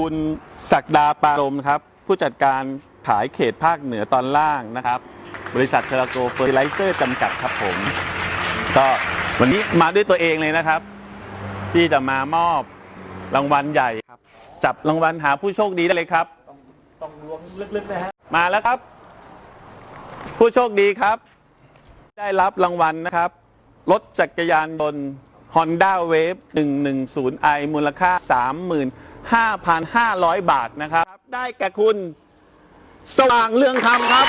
คุณศักดาปารมครับ ผู้จัดการขายเขตภาคเหนือตอนล่างนะครับ บริษัทเทราโกเฟอร์ติไลเซอร์จำกัดครับผม ก็วันนี้มาด้วยตัวเองเลยนะครับ ที่จะมามอบรางวัลใหญ่ครับ จับรางวัลหาผู้โชคดีได้เลยครับ ต้องล้วงลึกๆนะฮะมาแล้วครับ ผู้โชคดีครับ ได้รับรางวัลนะครับรถจักรยานยนต์ Honda Wave 110i มูลค่า 5,500 บาทนะครับ ได้แก่คุณ สว่างเรืองธรรมครับ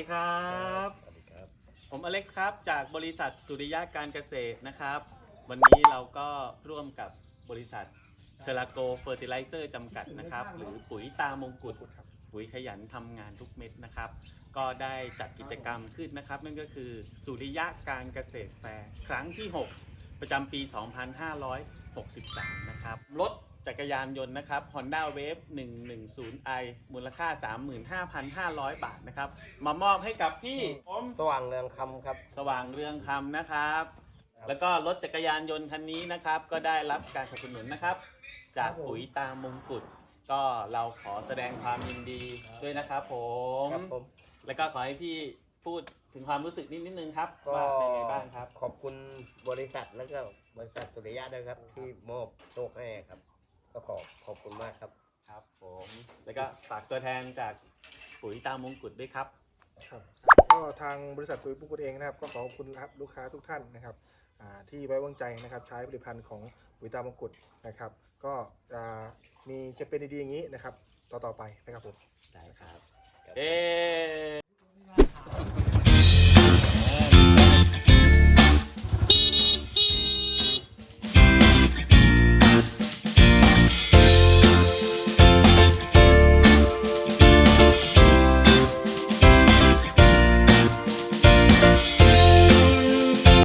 ดีครับ สวัสดีครับ ผมอเล็กซ์ครับ จากบริษัทสุริยะการเกษตรนะครับ วันนี้เราก็ร่วมกับบริษัทเทราโกเฟอร์ติไลเซอร์จำกัดนะครับ หรือปุ๋ยตามงกุฎปุ๋ยขยันทำงานทุกเม็ดนะครับ ก็ได้จัดกิจกรรมขึ้นนะครับ นั่นก็คือสุริยะการเกษตรแฟร์ครั้งที่ 6 ประจำปี 2563 นะครับรถ จักรยานยนต์นะครับ Honda Wave 110i มูลค่า 35,500 บาทนะครับ มามอบให้กับพี่ผมสว่างเรืองคำครับ สว่างเรืองคำนะครับครับแล้วก็รถจักรยานยนต์คันนี้นะครับ ก็ได้รับการสนับสนุนนะครับ จากครับผมปุ๋ยตามมงกุฎก็เราขอแสดงความยินดีด้วยนะครับผมครับผม แล้วก็ขอให้พี่พูดถึงความรู้สึกนิดนิดนึงครับก็ว่าเป็นไงบ้างครับ ขอบคุณบริษัทแล้วก็บริษัทสุริยะด้วยครับ ที่มอบโชคให้ครับ ก็ขอขอบคุณมากครับ ครับผมแล้วก็ฝากตัวแทนจากปุ๋ยตามมงกุฎด้วยครับ ครับก็ทางบริษัทปุ๋ยปุกุฎเองนะครับ ก็ขอขอบคุณครับลูกค้าทุกท่านนะครับอ่าที่ไว้วางใจนะครับใช้ผลิตภัณฑ์ของปุ๋ยตามงกุฎนะครับ ก็จะมีแคมเปญดีๆอย่างนี้นะครับ ต่อๆไปนะครับผม ได้ครับครับเอ๊